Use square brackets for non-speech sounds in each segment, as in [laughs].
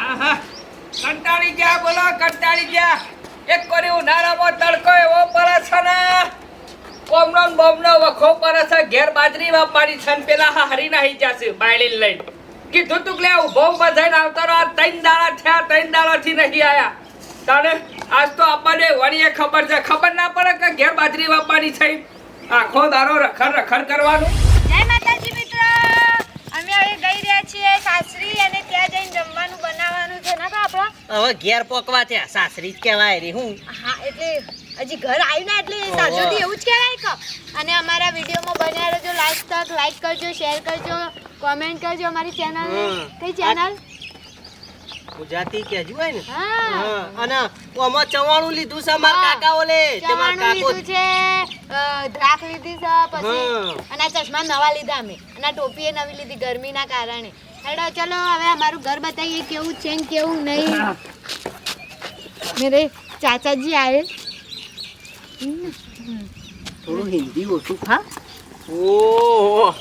આહા, કંટાળી ગયા બોલો કંટાળી ગયા. એક કોરી ઉનાળામાં તડકો એવો પડે છે ને. કોમનો બોમનો વખો પડે છે. ઘેર બાજરી વાપવાની છે ને પેલા હરી નાહી જશે બાયડી લઈને. કીધું તું લે ઊભો ઊભા થઈને આવતો આ ત્રણ દાડા થયા ત્રણ દાડાથી નહીં આયા. તને આજ તો આપણને વળીએ ખબર છે. ખબર ના પડે કે ઘેર બાજરી વાપવાની છે. આખો દારો રખડ રખડ કરવાનું. જય માતાજી મિત્રો. હવે ગઈ રહ્યા છીએ સાસરી અને ત્યાં જઈને જમવાનું બનાવવાનું છે. ને આપણો? હવે ઘેર પોકવા ત્યાં સાસરી જ કહેવાય રે હું? હા એટલે હજી ઘર આવ્યું ના એટલે સાસુથી એવું જ કહેવાય કે. અને અમારા વિડીયોમાં બન્યા રહેજો તક લાઈક કરજો શેર કરજો કોમેન્ટ કરજો અમારી ચેનલ. કઈ ચેનલ ગુજરાતી કેજુ હોય ને? હા. હા, અને આમાં ચવાણું લીધું છે અમારા કાકા ઓલે તે મારા કાકો છે અ, લીધી છે પછી અને ચશ્મા નવા લીધા અમે. અને આ ટોપી એ નવી લીધી ગરમીના કારણે. હેડો ચલો હવે અમારું ઘર બતાવીએ કેવું છે ને કેવું નહીં. મેરે ચાચાજી આવે થોડું હિન્દી ઓછું. હા? ઓ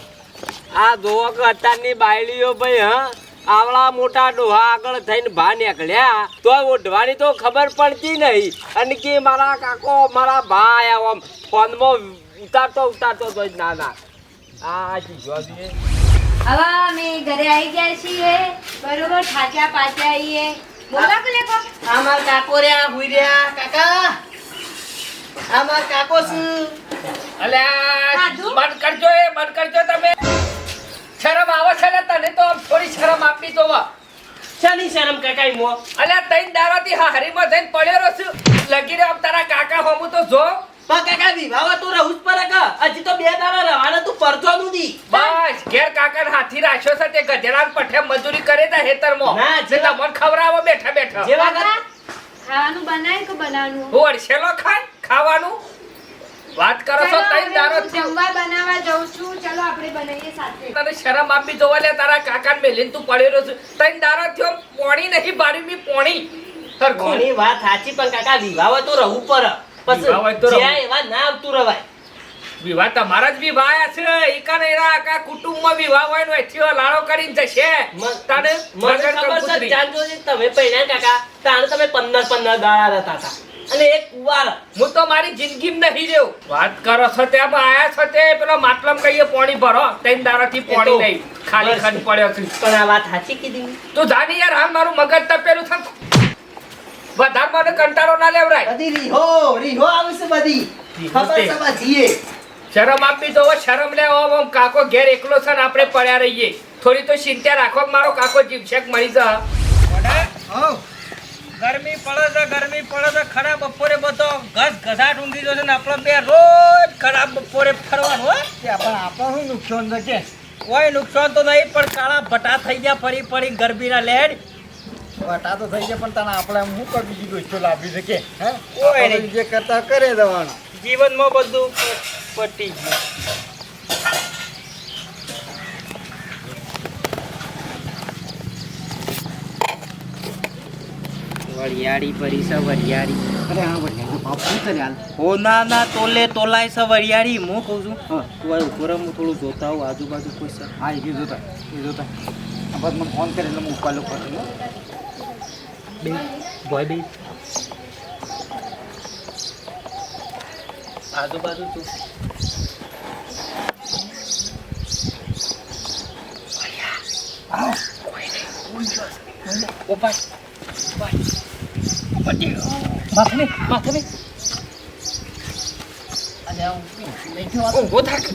આ જોવો કે અત્યારની બાયડીઓ ભાઈ હા? આવડા મોટા ડોહા આગળ થઈને ભા નીકળ્યા તો ઓઢવાની તો ખબર પડતી નહીં. અને કે મારા કાકો મારા ભા આયા આમ ફોનમાં ઉતારતો ઉતારતો તો જ ના ના આ જોઈએ હવે અમે ઘરે આવી ગયા છીએ. બરોબર થાક્યા પાચા આવીએ બોલા કલે કો અમાર કાકો રહ્યા હુઈ રહ્યા. કાકા અમાર કાકો શું? અલ્યા? બંધ કરજો એ બંધ કરજો તમે. થોડી શરમ આપી તો વા. શાની શરમ કાકા મો? અલ્યા તૈન દાડાથી હા હરીમાં જઈને પડ્યો છું. લગીને આમ તારા કાકા હોમું તો જો. પણ કાકા વિવાહ તો રહું જ પડે કે? હજી તો બે દાડા રહેવાના તું પરચો નું બસ. ઘેર કાકા હાથી રાખ્યો છે તે ગધેડા પઠે મજૂરી કરે તા હેતરમાં. ના, જે તમને ખવડાવો બેઠા બેઠા. જેવા ખાવાનું બનાય કે બનાવવાનું? હું છેલો ખાય ખાવાનું? વાત કરો છો તઈ હું જમવા બનાવવા જઉં છું. ચલો આપણે બનાવીએ સાથે. તને શરમ આપી જોવા લે તારા કાકા મેલીને તું પડ્યો રહ્યો છું. તૈન દાડો થયો પોણી નહીં બારી મી પોણી. ઘણી વાત સાચી પણ કાકા વિવાહ તો રહું પડે. વિવાહ તો પછી જ્યાં એવા ના આવતું રવાય વિવાહ તમારા જ વિવાહ છે. ઈકાને એરા આખા કુટુંબમાં વિવાહ હોય ને એથીઓ લાડો કરીને જશે. તને મને ખબર છે કંકુતરી. તમે પૈણા કાકા તાણ તમે પંદર પંદર દાડા રહેતા હતા. અને એક કુવાર હું તો મારી જિંદગીમાં નહીં રહ્યો વાત કરો છો તે આયા છો તે પેલો માટલામાં કહીએ પોણી ભરો. ત્રણ દાડાથી પોણી નહીં. ખાલી બસ. પડ્યો છું. પણ આ વાત સાચી કીધી તું જાની યાર હાલ મારું મગજ તપેલું છે. વધારે મને કંટાળો ના લેવરાય. બધી રીહો રીહો આવશે બધી. ખબર સમજીએ શરમ આપી દો શરમ લે ઓમ ઓમ કાકો ઘેર એકલો છે ને આપણે પડ્યા રહીએ. થોડી તો ચિંતા રાખો મારો કાકો જીવશેક મળી જા ગરમી પડે છે ગરમી પડે છે. ખરા બપોરે બધો ઘસ ઘસાટ ઊંઘી જશે ને આપણે બે રોજ ખરાબ બપોરે ફરવાનું હોય પણ આપણને શું નુકસાન થશે કે કોઈ નુકસાન તો નહીં પણ કાળા ભટા થઈ ગયા ફરી ફરી ગરમીના લેડ ભટા તો થઈ ગયા પણ તને આપણે શું કરી બીજી દોસ્તો લાવી શકે હે? કોઈ. જે કરતા કરે દેવાનું જીવનમાં બધું પટી ગયું. વરિયાળી પરી છે વરિયાળી. અરે હા ભાઈ બાપ શું કરે હાલ? ઓ ના ના તોલે તોલાય છે વરિયાળી હું કહું છું. હા. તું આ ઉપર હું થોડું જોતા હોઉં આજુબાજુ કોઈ છે? હા એ જોતા એ જોતા. બસ મને ફોન કરીને હું ઉપાલો કરું. બે બોય બે. આજુબાજુ તું. અને આ ઊંઘી નહીં જવા ઊંઘો થાક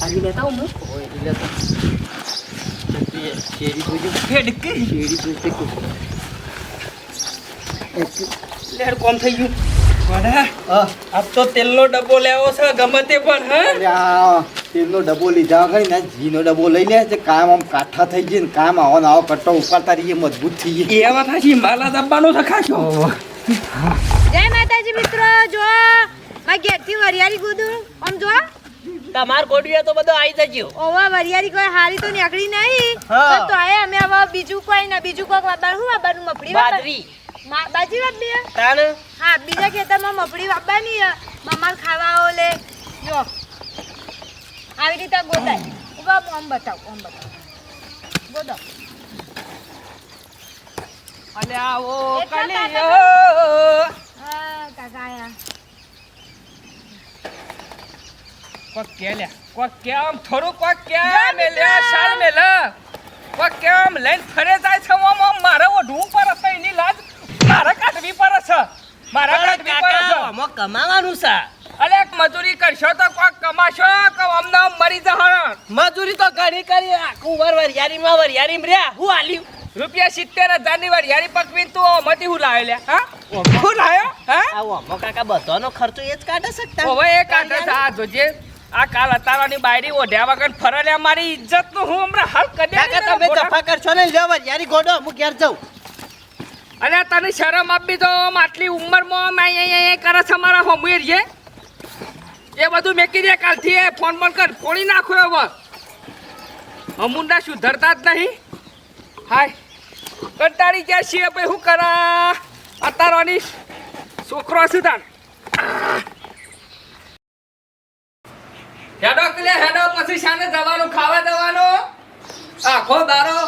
આવી લેતા હું હોય એટલે તો શેરી જોજો હેડ કે શેરી કે લેડ કોમ થઈ ગયું હા આપ તો તેલનો ડબ્બો લેવો છે, ગમે તે પણ, હા? તેલનો ડબ્બો લીધા વગર ને ઘીનો ડબ્બો લઈ લે છે કામ આમ કાઠા થઈ જાય કામ આવો ને આવો કટ્ટો ઉપાડતા રહીએ મજબૂત થઈ જાય એવા વાત માલા દબ્બાનો થખાશો. જય માતાજી મિત્રો જો મારા ઘેરથી વરિયાળી ગુદું આમ જો. તમાર કોડિયા તો બધો આવી જજો. ઓવા વરિયાળી કોઈ હારી તો નીકળી નહીં. પણ તો આય અમે હવે બીજું કોઈ ના બીજું કોક વાબાર હું વાપરવાનું મફળી બાજરી. મા- બાજરી વાપરી તાણ? હા બીજા ખેતરમાં મફળી વાબાની મમાર ખાવા ઓલે જો. આવી રીતે ગોદાય ઊભા આમ બતાવ આમ બતાવ. ગોતો. અને આવો કલિયો હા કાકા આયા. કોક કેલ્યા કોક કેમ થોડું કોક કેમ મેલ્યા શાલ મેલા કોક કેમ લઈને ફરે જાય છે ઓમ આમ મારે ઓઢવું પર છે એની લાજ મારા કાઢવી પર છે. મારા કાઢવી પર છે. આમાં કમાવાનું છે. મજૂરી કરશો તો કોક કમાશો કે અમને મરી જહણ મજૂરી તો ઘણી કરી આખું વર વરિયાળીમાં વરિયાળીમાં રહ્યા. હું આલ્યું? રૂપિયા સિત્તેર હજારની વાળી પકવીને તું મતી હું લાવે લે હા? હું લાવ્યો હા? અમો કાકા બધાનો ખર્ચો એ જ કાઢે શકતા હવે એ કાઢે છે આ જોજે. આ કાલ અતારાની બાયરી ઓઢ્યા વગર ફરલ્યા મારી ઇજ્જતનું હું હમણાં હાલ કરી કાકા તમે કફા કરશો ને લ્યો વરિયાળી ગોડો હું ઘેર જાઉં. અને તને શરમ આપી તો આટલી ઉંમરમાં કરે છે મારા હોમવેર છે એ બધું મેકી દે કાલથી એ ફોન ફોન કર, ફોડી નાખો હવે. અમુંડા સુધરતા જ નહીં. હાય. કંટાળી ગયા છીએ ભાઈ, શું કરા? અતારોની છોકરો સુધાર હેડો કલે, હેડો, પછી શાને જવાનું, ખાવા જવાનું? આખો દારો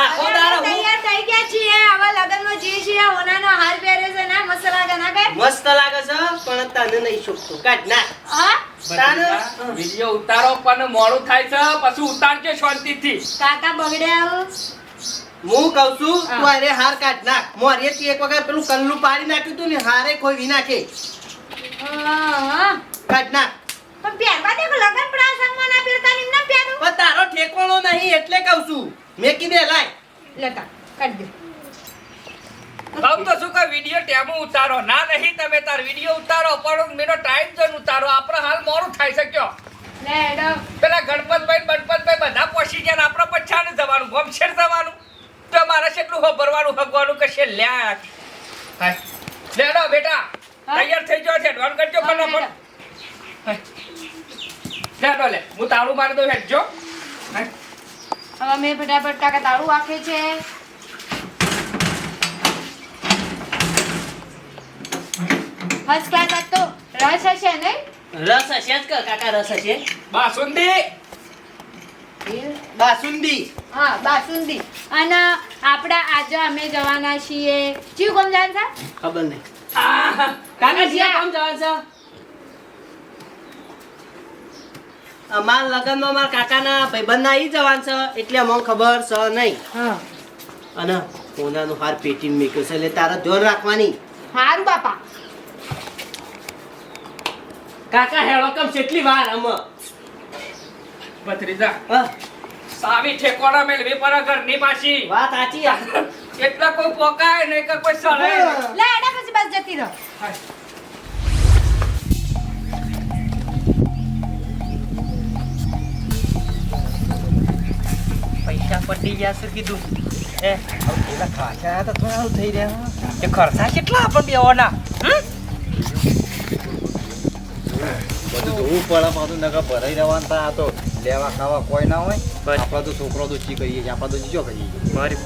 આખો દારો તૈયાર થઈ ગયા છીએ, હવે લગનમાં જે છીએ ઓનાનો હાલ પહેરે છે ના કે મસ્ત લાગે છે પણ તને નહીં છોકતું કાઢ ના. હા? તાને વીડિયો ઉતારો પણ મોડું થાય છે પછી ઉતારજો શાંતિથી. કાકા બગડ્યા હું કહું છું તું અરે હાર કાઢ નાખ મોરેથી એક વખત પેલું કલ્લું પાડી નાખ્યું તું ને હારે કોઈ વી નાખે કાઢ નાખ પણ પહેરવા દે લગન પ્રસંગમાં ના પહેરતા નિમ ના પહેરું? પણ તારો ઠેકવાનો નહીં એટલે કહું છું. મેં કીધે લાય. લેતા કાઢ દે. કહું તો શું કે વીડિયો ટેમો ઉતારો. ના નહીં તમે તાર વીડિયો ઉતારો પણ મેનો ટાઈમ જોઈને ઉતારો. આપણો હાલ મોડું થાય શક્યો લે હેડો. પેલા ગણપતભાઈ બનપતભાઈ બધા પહોંચી ગયા ને આપણે પછાને જવાનું ગમશેર જવાનું. તો મારે કેટલું ભરવાનું હગવાનું કશે લ્યા લેડો બેટા. તૈયાર થઈ જાઓ છે ડોન કરજો ફટાફટ. લેડો લે હું તાળું મારી દઉં હેડજો. હવે મેં ફટાફટ કાકા તાળું વાંખે છે. ફર્સ્ટ ક્લાસ તો રસ હશે ને રસ હશે જ કાકા રસ હશે? બાસુંદી. બાસુંદી. હા બાસુંદી. અને આપડા આજે અમે જવાના છીએ ચિયું કોમ જાણ છે ખબર નહીં. કાકા જ્યાં કોમ જવાનું છે અમાર લગનમાં મારા કાકાના ભાઈબંધના ઈ જવાન છે એટલે અમને ખબર છે નહીં. હા. અને કોનાનું હાર પેટી મેક્યો છે એટલે તારે ધ્યાન રાખવાની. સારું બાપા. કાકા હેળો કમ કેટલી વાર અમ ભત્રીજા હા, સાવી ઠેકોડા મેળવી પર ઘરની પાછી. વાત સાચી આ. એટલા કોઈ પોકાય નહીં કે કોઈ સળે. લે એડા પછી બસ જતી રહો. પૈસા પટી ગયા છે કીધું. એ પેલા ખાસા તો થોડા થઈ રહ્યા. એ ખર્ચા કેટલા આપણ બેવાના? બધું જોવું પડે પાછું નગર ભરાઈ રહેવાનું થાય. તો લેવા ખાવા કોઈ ના હોય. આપણા તો છોકરો તો ચી કરીએ છીએ આપણા તો ચીજો કરીએ છીએ મારી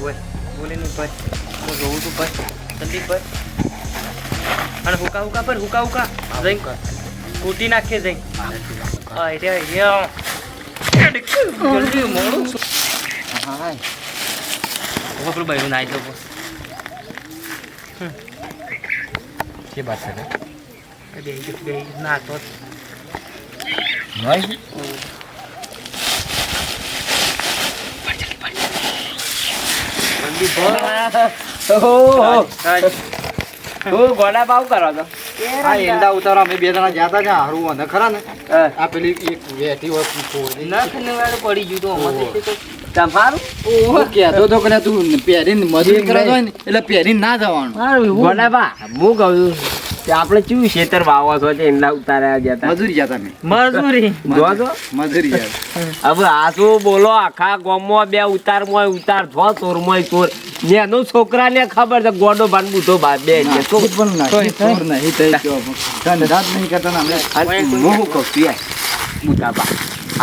બોલી નહીં ભાઈ. હું જોઉં છું ભાઈ. સંદીપ ભાઈ અને હુકા હુકા પર હુકા હુકા. જઈ. કૂટી નાખીએ જઈ. જલ્દી મોડું. હા પેલું ભાઈ નાઈ દો કે બાત છે ના? તો તું ગોડા ભાવ કરો તો આ એંડા ઉતારો અમે બે જણા જતા હારું અને ખરા ને આ પેલી એક વેઠી હોય પડી ગયું તો. તમારું કહેતો તો કે તું પહેરીને મજૂરી કરવા ને એટલે પહેરીને ના જવાનું ગોડા બા હું કહું આપણે ચું ખેતર વાવવા છો છે એંડા ઉતાર્યા ગયા હતા? મજૂરી જતા મેં મજૂરી? જોજો મજૂરી જાય હવે આ શું બોલો આખા ગામમાં બે ઉતાર મોય ઉતાર છો ચોર મોય ચોર. ને એનો છોકરાને ખબર છે ગોડો ભાન બુધો બા બે ને તો પણ નહીં ચોર નહીં થઈ ગયો જ નહીં કરતા ને અમે હું કહું છું યાર બુધા બા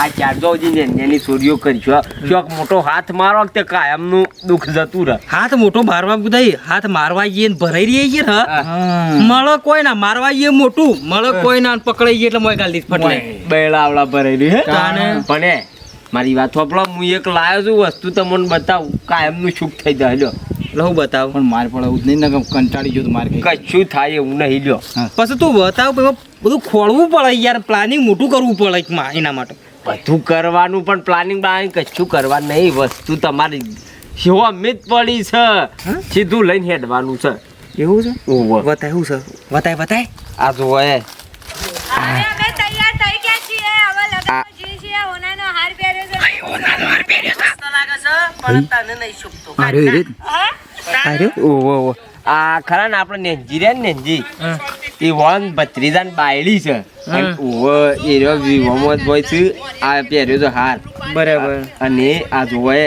આ ચારજો જીને ને એની ચોરીઓ કરશો ચોક મોટો હાથ મારો તે કાયમનું દુઃખ જતું રહે. હાથ મોટો મારવા બુધાઈ હાથ મારવા જઈએ ને ભરાઈ રહીએ છીએ ને હા. મળે કોઈ ના મારવા જઈએ મોટું મળે કોઈ ના પકડાઈ જઈએ એટલે મોય ગાલી ફટલે. બેલાવડા ભરાઈ રહી હે. તાને. પણ એ મારી વાત હોપળો હું એક લાયો છું વસ્તુ તમને બતાવું. કાયમનું સુખ થઈ જાય લ્યો. લહુ બતાવ. પણ મારે પણ એવું જ નહીં ને કંટાળી ગયો તો મારે કઈ. કશું થાય એવું નહીં લ્યો. પછી તું બતાવ બધું ખોળવું પડે યાર પ્લાનિંગ મોટું કરવું પડે એના માટે. બધું કરવાનું પણ પ્લાનિંગ પ્લાનિંગ કશું કરવાનું નહીં. વસ્તુ તમારી અમિત પડી છે સીધું લઈને હેડવાનું છે. એવું છે. બતાય શું છે? બતાય બતાય. આ જો એ. આ- ખરા ને આપણે નેંજી ને નેંજી એ વન ભત્રીજાન બાયડી છે. અને ઓહો એ રહ્યો વિવોમાં છે આ પહેર્યો છે હાર. બરાબર. અને આ જોવે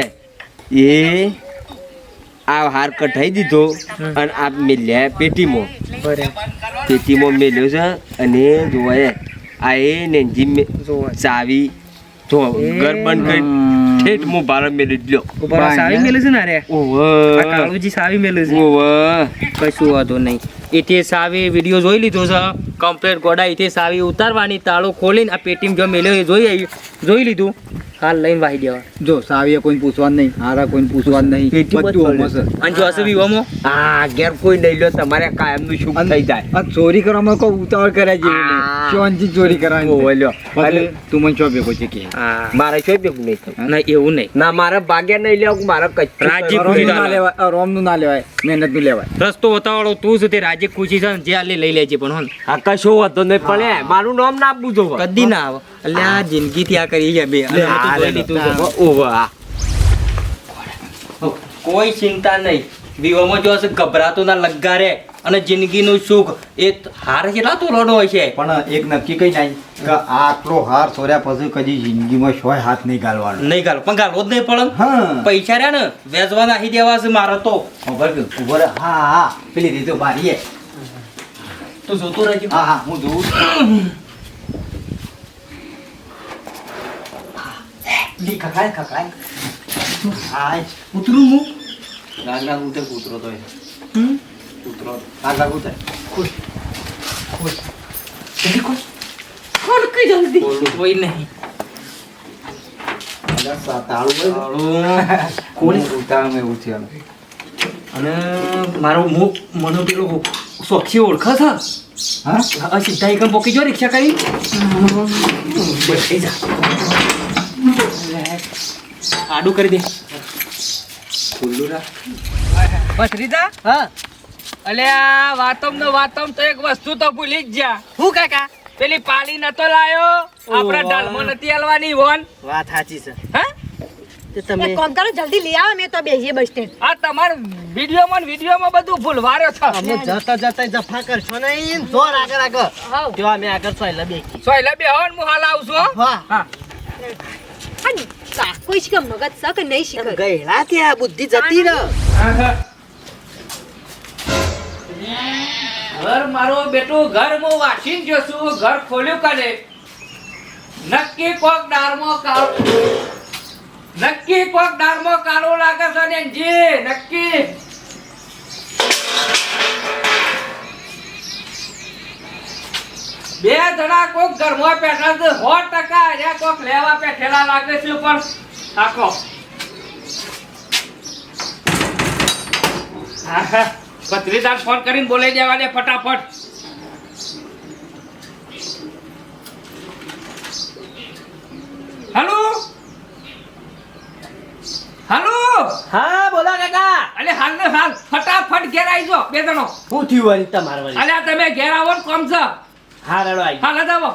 એ આ હાર કઢાઈ દીધો અને આ મેલ્યા પેટીમાં. પેટીમાં મેલ્યો છે અને જોવે આ એ ને મે- ચાવી જો ઘર બંધ કરી ઠેઠ હું બાર મેલી લ્યો ઉપર સાવી મેલે છે ને અરે ઓહો કાળુજી સાવી મેલે છે ઓહો કશું વાંધો નહીં એથી સાવી વીડિયો જોઈ લીધો છે કમ્પ્લેટ ગોડા એથી સાવી ઉતારવાની તાળો ખોલીને આ પેટીમ જો મેલ્યો એ જોઈ જોઈ લીધું હાલ લઈને વાહી દેવા. જો સાવીએ કોઈને પૂછવા નહીં હારા કોઈને પૂછવા નહીં પેટી બધું. હમણાં અને જો હશે વિવામાં હા ઘેર કોઈ લઈ લો તમારે કાયમનું શું થઈ જાય? આ ચોરી કરવામાં કોઈ ઉતાવળ કરે છે આ. ચોરી કરવાની ઓહો છે. લ્યો. પછી તું મને ચો ભેગો છે કે? મારે શું ભેગું નહીં ના એવું નહીં. ના મારે ભાગ્યા નહીં લેવું મારે કચ્છું રાજી. ખુશી ના લેવાય. રોમનું ના લેવાય મહેનતનું લેવાય. રસ્તો બતાવડો તું છે તે રાજી ખુશી છે ને જે આલે લઈ લેજે પણ હા આ કશો વાંધો નહીં પણ મારું નામ ના પૂછો. કદી ના આવે. એટલે જિંદગી થી આ કરી છે બે. કોઈ ચિંતા નહીં. વિવામાં જો હશે ગભરાતો ના લગ્ગા રે અને જિંદગીનું સુખ એ હાર કેટલા તો રડો હોય છે? પણ એક નક્કી કઈ નહીં કે આટલો હાર સોર્યા પછી કદી જિંદગીમાં સોય હાથ નહીં ગાલવાનો નહીં ગાલો પણ ગાલવો જ નહીં પડે પૈસા રહ્યા ને વેચવા નાખી દેવા છે મારો તો. ખબર રહ્યો, ઊભો હા હા પેલી રીતે બારીએ તું જોતો રહેજો. હા હા હું જોઉં લી, કકાય ખખડાય. હાય. ઉતરું હું? લાગ લાગ ઉતરે કૂતરો તો હમ? કૂતરો. લાગ ખુશ ખુશ. જલ્દી ખુશ. ખોલ કઈ જલ્દી કોઈ નહીં. અને મારો મુખ મને પેલો સોક્ષી ઓળખે છે? હા? સીધા એકમ પોકી જો રિક્ષા કરી? બસ જા. આડું કરી દે. ખુલ્લું રાખ ભત્રીજા હા. અલ્યા વાતમ નો વાતમ તો એક વસ્તુ તો ભૂલી જ જા હું કાકા? પેલી પાલી નતો લાયો? આપણા ડાલમો નથી આલવાની વોન. વાત સાચી છે. હા? તે તમે એક કરો જલ્દી લઈ આવો મેં તો બેસીએ બસ સ્ટેન્ડ. આ તમાર વિડીયોમાં ને વિડીયોમાં બધું ભૂલવાર્યો છો. અમે જતા જતા જફા કરશો નહીં જોર આગળ આગળ. જો અમે આગળ સોયલા બેસી સોયલા બે હોન ને હું હાલ આવું છું હો. વાહ. હા. અને કોઈ શીખે મગજ છે કે નહીં શીખે ગયેલા ત્યાં બુદ્ધિ જતી રહ ઘર મારો બેટો ઘર મો વાસીન જોશું ઘર ખોલ્યું કાલે નક્કી કોક ડારમો કાળો નક્કી કોક ડારમો કાળો લાગે છે ને જી નક્કી બે જણા કોક ઘરમાં બેઠા છે સો ટકા અહીંયા કોક લેવા બેઠેલા લાગે છે પણ આખો પત્રીદાર ફોન કરીને બોલાઈ દેવા દે ફટાફટ. હાલો? હાલો? હા બોલા કાકા. અલે હાલ ને હાલ. ફટાફટ ઘેર આવી જો બે જણો. શું થયું તમારે અલ્યા તમે ઘેર આવો ને કોમ છે. હા રડો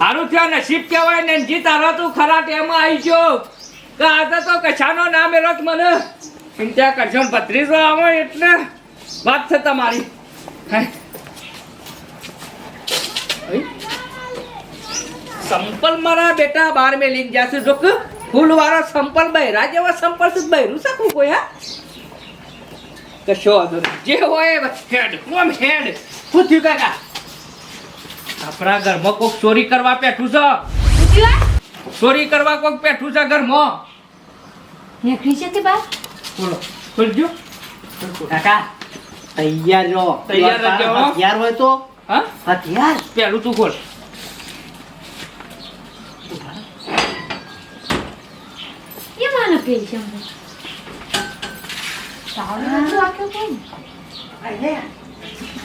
આવો થયો નસીબ કહેવાય ને જી તારો તું ખરા ટેમાં આવી ગયો. આજે તો કશાનો ના મેળો મને? ચિંતા કરશો ને ભત્રીજો આવો એટલે વાત છે તમારી. સંપલ મારા બેટા બાર મે લઈને જશે જોક ફૂલ વાળો સંપલ બૈરા જેવા સંપલ છે, બૈરું શકું કોઈ હા? કશો વાંધો જે હોય હેડ ઓમ હેડ. પૂછ્યું કાકા? આપણા ઘરમાં કોક ચોરી કરવા બેઠું છે. ચોરી કરવા કોક પેઠું છે ઘરમાં. નીકળી છે તે બા બોલો ખોલજો કાકા તૈયાર રહો. તૈયાર રહેજો, તૈયાર હોય તો? હા? હથિયાર? પેલું તું ખોલ. એ માનો પેલ છે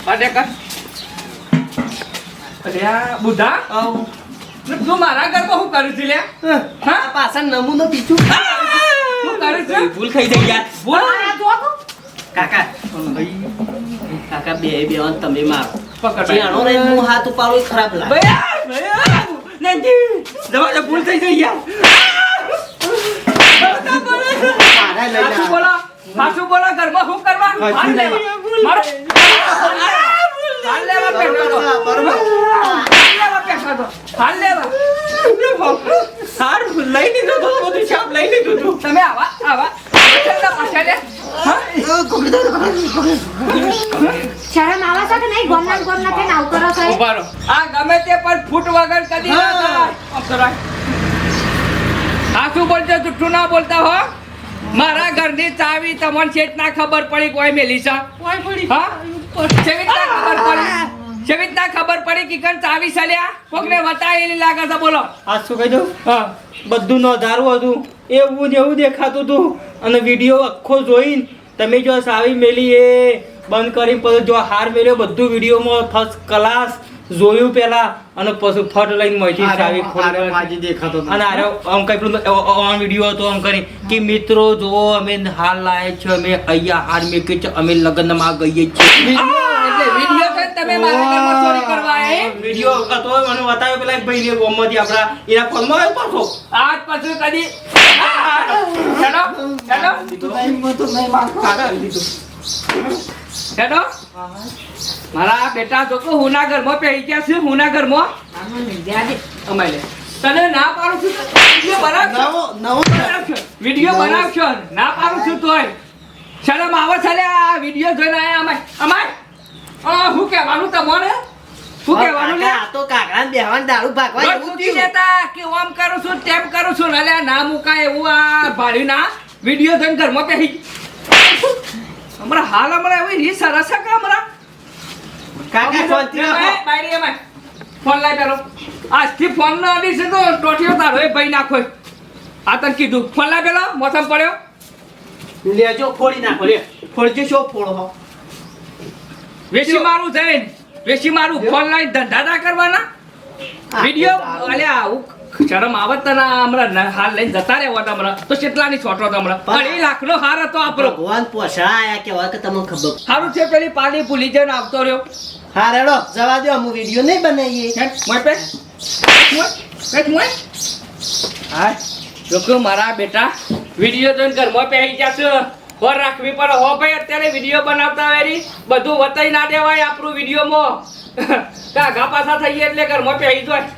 અરે કર અરે આ બુઢા આવું. તું મારા ઘરમાં શું કરું છું લે હા. પાછા નમૂનો પીછું. શું કરું છું? ભૂલ ખાઈ જઈ યાર. બોલ કાકા કાકા બે બે તમે મારો. પકડ રે હું હાથ ઉપાડું ખરાબ લાગે. ભૈયા ભૈયા નથી દવા ભૂલ થઈ જઈ યાર. બોલો. સાચું ઘરમાં શું કરવા મારો હાલ લેવા પેટો તો. બરોબર. હાલ લેવા પેટો તો. હાલ લેવા સારું લઈ લીધું તો બધું શાપ લઈ લીધું તું. તમે આવા? શરમ આવે છે કે નહીં? ગોમના ને ગોમના થઈને આવું કરો છો ઉભારો આ ગમે તે પણ ફૂટ વગર કદી ના કરાય. આ શું બોલજો જુઠ્ઠું ના બોલતા હો. મારા ઘરની ચાવી તમને છેટ ના ખબર પડી કોઈ મેલી છે? હા? કેવી ખબર પડી. કેવી ખબર પડી કે કણ ચાવી સલ્યા કોકને વતાયેલી લાગે છે બોલો. આ શું કહી દઉં? હા. બધું નોંધારું હતું. એવું ને એવું દેખાતું હતું. અને વીડિયો આખો જોઈને તમે જો સાવી મેલી એ બંધ કરીને પછી જો હાર મેલ્યો બધું વિડીયોમાં ફર્સ્ટ ક્લાસ જોયું પેલા અને પછી ફટ લઈને સાવી ખોલી દેખાતો અને આરે આમ કઈ પેલું ઓન વીડિયો હતો આમ કરી કે મિત્રો જો અમે હાલ લાય છે અમે અહીંયા હાર મેકે છે અમે લગ્નમાં ગઈએ છીએ. એટલે વીડિયો તમે મારા ચોરી કરવા આયા? વીડિયો હતો મને બતાવ્યો પેલા એક ભાઈને ગોમમાંથી આપણા એના ફોનમાં આવ્યો પાછો. આજ પાછો કદી હેડો હેડો કાકા લીધું. હેડો મારા બેટા જો તો હુના ઘરમાં પહેરી ગયા છે હુના ઘરમાં અમાય લે તને ના પાડું છું વીડિયો બનાવશો નવો નવો બનાવશો. વીડિયો બનાવશો ના પાડું છું તોય શરમ આવે છે આ વીડિયો જોઈને આયા અમાય અમાય આ શું કહેવાનું તમારે શું કહેવાનું લે આ તો કાકડા બેહવાન દારૂ ભાગવા થયું. દેતા કે ઓમ કરું છું તેમ કરું છું અલ્યા ના મુકાય એવું આ ભાડી ના વીડિયો જોઈને ઘરમાં પહેરી હમણાં હાલ હમણાં એવી રીત સરસ છે કે હમણાં કાકા શાંતિ બાયરી એમાં. ફોન લાય પેલો. આજથી ફોન ના અડી તો ટોટીઓ તારો એ ભાઈ નાખો. આ તને કીધું. ફોન લાય પેલો મોસમ પડ્યો? લેજો ફોડી નાખો લે. ફોડજો શું ફોડો હો? વેસી મારું જઈને વેસી મારું. ફોન લાઈન ધંધા ના કરવાના? વીડિયો? અલ્યા શરમ આવત તને હમણાં હાલ લઈને જતા રહેવા હમણાં. તો કેટલાની છોટો હમણાં? અઢી લાખનો હાર હતો આપણો. ભગવાન પોસાયા કેવા કે તમને ખબર. સારું છે પેલી પાણી ભૂલી જઈને આવતો રહ્યો. હા, રેડો, જવા દો અમુ વીડિયો નહીં બનાવીએ. હા છોકરો મારા બેટા. વીડિયો જોઈને ઘરમાં પહેરી જશે હોર રાખવી પડે. હો ભાઈ, અત્યારે વીડિયો બનાવતા વેરી બધું વતાઈ ના દેવાય આપણું વિડીયોમાં [laughs] કાઘા પાછા થઈએ એટલે ઘરમાં પહેરી જાય.